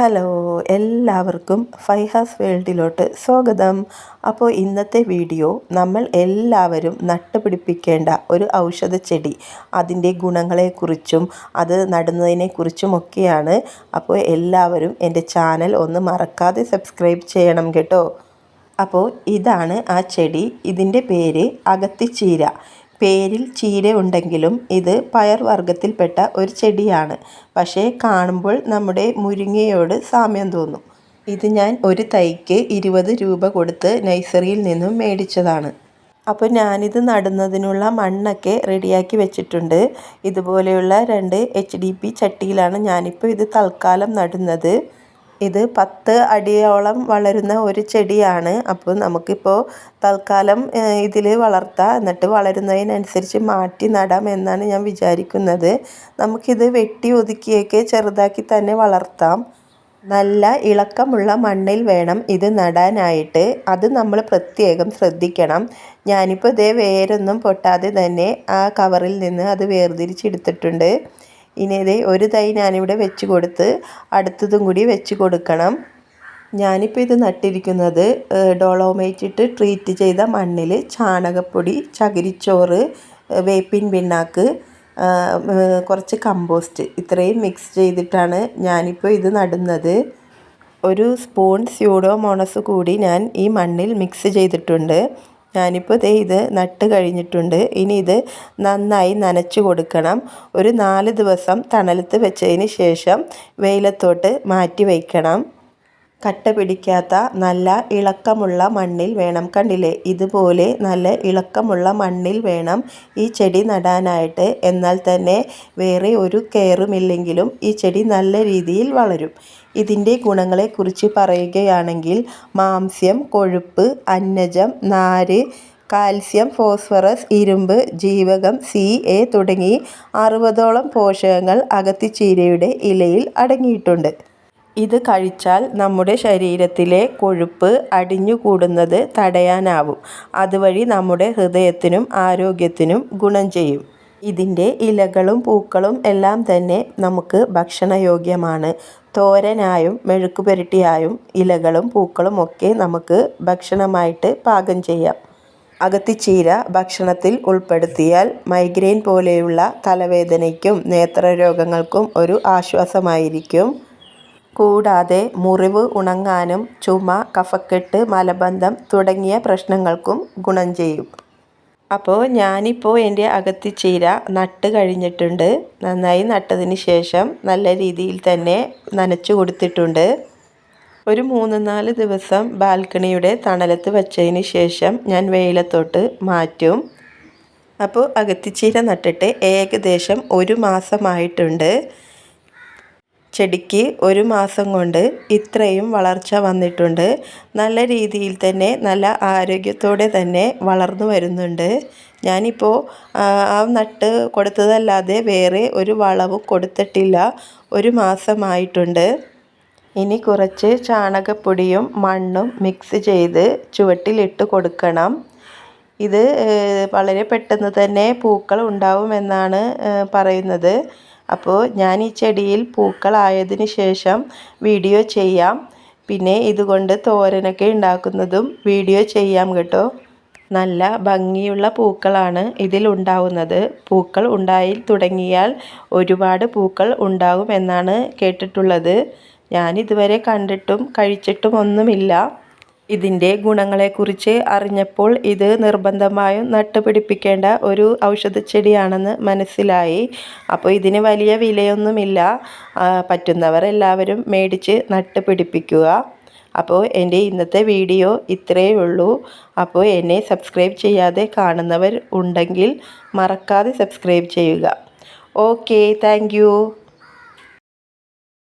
Hello എല്ലാവർക്കും ഫൈഹാസ് വേൾഡിലോട്ട് സ്വാഗതം. അപ്പോൾ ഇന്നത്തെ വീഡിയോ നമ്മൾ എല്ലാവരും നട്ടുപിടിപ്പിക്കേണ്ട ഒരു ഔഷധ ചെടി. അതിന്റെ ഗുണങ്ങളെക്കുറിച്ചും അത് നടുന്നതിനെക്കുറിച്ചുമൊക്കെയാണ്. അപ്പോൾ എല്ലാവരും എന്റെ ചാനൽ ഒന്ന് മറക്കാതെ സബ്സ്ക്രൈബ് ചെയ്യണം കേട്ടോ. അപ്പോൾ ഇതാണ് ആ ചെടി. ഇതിന്റെ പേര് അകത്തിച്ചീര. പേരിൽ ചീര ഉണ്ടെങ്കിലും ഇത് പയർ വർഗത്തിൽപ്പെട്ട ഒരു ചെടിയാണ്. പക്ഷേ കാണുമ്പോൾ നമ്മുടെ മുരിങ്ങയോട് സാമ്യം തോന്നും. ഇത് ഞാൻ ഒരു തൈക്ക് ഇരുപത് രൂപ കൊടുത്ത് നഴ്സറിയിൽ നിന്നും മേടിച്ചതാണ്. അപ്പോൾ ഞാനിത് നടുന്നതിനുള്ള മണ്ണൊക്കെ റെഡിയാക്കി വെച്ചിട്ടുണ്ട്. ഇതുപോലെയുള്ള രണ്ട് എച്ച് ഡി പി ചട്ടിയിലാണ് ഞാനിപ്പോൾ ഇത് തൽക്കാലം നടുന്നത്. ഇത് പത്ത് അടിയോളം വളരുന്ന ഒരു ചെടിയാണ്. അപ്പോൾ നമുക്കിപ്പോൾ തൽക്കാലം ഇതിൽ വളർത്താം. എന്നിട്ട് വളരുന്നതിനനുസരിച്ച് മാറ്റി നടാം എന്നാണ് ഞാൻ വിചാരിക്കുന്നത്. നമുക്കിത് വെട്ടി ഒതുക്കിയൊക്കെ ചെറുതാക്കി തന്നെ വളർത്താം. നല്ല ഇളക്കമുള്ള മണ്ണിൽ വേണം ഇത് നടാനായിട്ട്. അത് നമ്മൾ പ്രത്യേകം ശ്രദ്ധിക്കണം. ഞാനിപ്പോൾ ഇതേ വേരൊന്നും പൊട്ടാതെ തന്നെ ആ കവറിൽ നിന്ന് അത് വേർതിരിച്ചെടുത്തിട്ടുണ്ട് ഇനി ഇത് ഒരു തൈ ഞാനിവിടെ വെച്ച് കൊടുത്ത് അടുത്തതും കൂടി വെച്ച് കൊടുക്കണം. ഞാനിപ്പോൾ ഇത് നട്ടിരിക്കുന്നത് ഡോളോമൈറ്റ് ഇട്ട് ട്രീറ്റ് ചെയ്ത മണ്ണിൽ ചാണകപ്പൊടി ചകിരിച്ചോറ് വേപ്പിൻ പിണ്ണാക്ക് കുറച്ച് കമ്പോസ്റ്റ് ഇത്രയും മിക്സ് ചെയ്തിട്ടാണ് ഞാനിപ്പോൾ ഇത് നടുന്നത്. ഒരു സ്പൂൺ സ്യൂഡോമോണസ് കൂടി ഞാൻ ഈ മണ്ണിൽ മിക്സ് ചെയ്തിട്ടുണ്ട്. ഞാനിപ്പോൾ ദേ ഇത് നട്ട് കഴിഞ്ഞിട്ടുണ്ട്. ഇനി ഇത് നന്നായി നനച്ച് കൊടുക്കണം. ഒരു നാല് ദിവസം തണലത്ത് വെച്ചതിന് ശേഷം വെയിലത്തോട്ട് മാറ്റി വയ്ക്കണം. കട്ട പിടിക്കാത്ത നല്ല ഇളക്കമുള്ള മണ്ണിൽ വേണം. കണ്ടില്ലേ? ഇതുപോലെ നല്ല ഇളക്കമുള്ള മണ്ണിൽ വേണം ഈ ചെടി നടാനായിട്ട്. എന്നാൽ തന്നെ വേറെ ഒരു കെയറുമില്ലെങ്കിലും ഈ ചെടി നല്ല രീതിയിൽ വളരും. ഇതിന്റെ ഗുണങ്ങളെക്കുറിച്ച് പറയുകയാണെങ്കിൽ മാംസ്യം കൊഴുപ്പ് അന്നജം നാര് കാൽസ്യം ഫോസ്ഫറസ് ഇരുമ്പ് ജീവകം സി എ തുടങ്ങി അറുപതോളം പോഷകങ്ങൾ അകത്തിച്ചീരയുടെ ഇലയിൽ അടങ്ങിയിട്ടുണ്ട്. ഇത് കഴിച്ചാൽ നമ്മുടെ ശരീരത്തിലെ കൊഴുപ്പ് അടിഞ്ഞുകൂടുന്നത് തടയാനാവും. അതുവഴി നമ്മുടെ ഹൃദയത്തിനും ആരോഗ്യത്തിനും ഗുണം ചെയ്യും. ഇതിന്റെ ഇലകളും പൂക്കളും എല്ലാം തന്നെ നമുക്ക് ഭക്ഷണയോഗ്യമാണ്. തോരനായും മെഴുക്കുപുരട്ടിയായും ഇലകളും പൂക്കളും ഒക്കെ നമുക്ക് ഭക്ഷണമായിട്ട് പാകം ചെയ്യാം. അകത്തിച്ചീര ഭക്ഷണത്തിൽ ഉൾപ്പെടുത്തിയാൽ മൈഗ്രെയിൻ പോലെയുള്ള തലവേദനയ്ക്കും നേത്രരോഗങ്ങൾക്കും ഒരു ആശ്വാസമായിരിക്കും. കൂടാതെ മുറിവ് ഉണങ്ങാനും ചുമ കഫക്കെട്ട് മലബന്ധം തുടങ്ങിയ പ്രശ്നങ്ങൾക്കും ഗുണം ചെയ്യും. അപ്പോൾ ഞാനിപ്പോൾ എന്റെ അകത്തിച്ചീര നട്ട് കഴിഞ്ഞിട്ടുണ്ട്. നന്നായി നട്ടതിന് ശേഷം നല്ല രീതിയിൽ തന്നെ നനച്ചു കൊടുത്തിട്ടുണ്ട്. ഒരു മൂന്ന് നാല് ദിവസം ബാൽക്കണിയുടെ തണലത്ത് വച്ചതിന് ശേഷം ഞാൻ വെയിലത്തോട്ട് മാറ്റും. അപ്പോൾ അകത്തിച്ചീര നട്ടിട്ട് ഏകദേശം ഒരു മാസമായിട്ടുണ്ട്. ചെടിക്ക് ഒരു മാസം കൊണ്ട് ഇത്രയും വളർച്ച വന്നിട്ടുണ്ട്. നല്ല രീതിയിൽ തന്നെ നല്ല ആരോഗ്യത്തോടെ തന്നെ വളർന്നു വരുന്നുണ്ട്. ഞാനിപ്പോൾ ആ നട്ട് കൊടുത്തതല്ലാതെ വേറെ ഒരു വളവും കൊടുത്തിട്ടില്ല. ഒരു മാസമായിട്ടുണ്ട്. ഇനി കുറച്ച് ചാണകപ്പൊടിയും മണ്ണും മിക്സ് ചെയ്ത് ചുവട്ടിലിട്ട് കൊടുക്കണം. ഇത് വളരെ പെട്ടെന്ന് തന്നെ പൂക്കൾ ഉണ്ടാവുമെന്നാണ് പറയുന്നത്. അപ്പോൾ ഞാൻ ഈ ചെടിയിൽ പൂക്കളായതിന് ശേഷം വീഡിയോ ചെയ്യാം. പിന്നെ ഇതുകൊണ്ട് തോരനൊക്കെ ഉണ്ടാക്കുന്നതും വീഡിയോ ചെയ്യാം കേട്ടോ. നല്ല ഭംഗിയുള്ള പൂക്കളാണ് ഇതിൽ ഉണ്ടാവുന്നത്. പൂക്കൾ ഉണ്ടായി തുടങ്ങിയാൽ ഒരുപാട് പൂക്കൾ ഉണ്ടാകും എന്നാണ് കേട്ടിട്ടുള്ളത്. ഞാനിതുവരെ കണ്ടിട്ടും കഴിച്ചിട്ടും ഒന്നുമില്ല. ഇതിന്റെ ഗുണങ്ങളെക്കുറിച്ച് അറിഞ്ഞപ്പോൾ ഇത് നിർബന്ധമായും നട്ടുപിടിപ്പിക്കേണ്ട ഒരു ഔഷധച്ചെടിയാണെന്ന് മനസ്സിലായി. അപ്പോൾ ഇതിന് വലിയ വിലയൊന്നുമില്ല. പറ്റുന്നവർ എല്ലാവരും മേടിച്ച് നട്ടുപിടിപ്പിക്കുക. അപ്പോൾ എന്റെ ഇന്നത്തെ വീഡിയോ ഇത്രയേ ഉള്ളൂ. അപ്പോൾ എന്നെ സബ്സ്ക്രൈബ് ചെയ്യാതെ കാണുന്നവർ ഉണ്ടെങ്കിൽ മറക്കാതെ സബ്സ്ക്രൈബ് ചെയ്യുക. Okay thank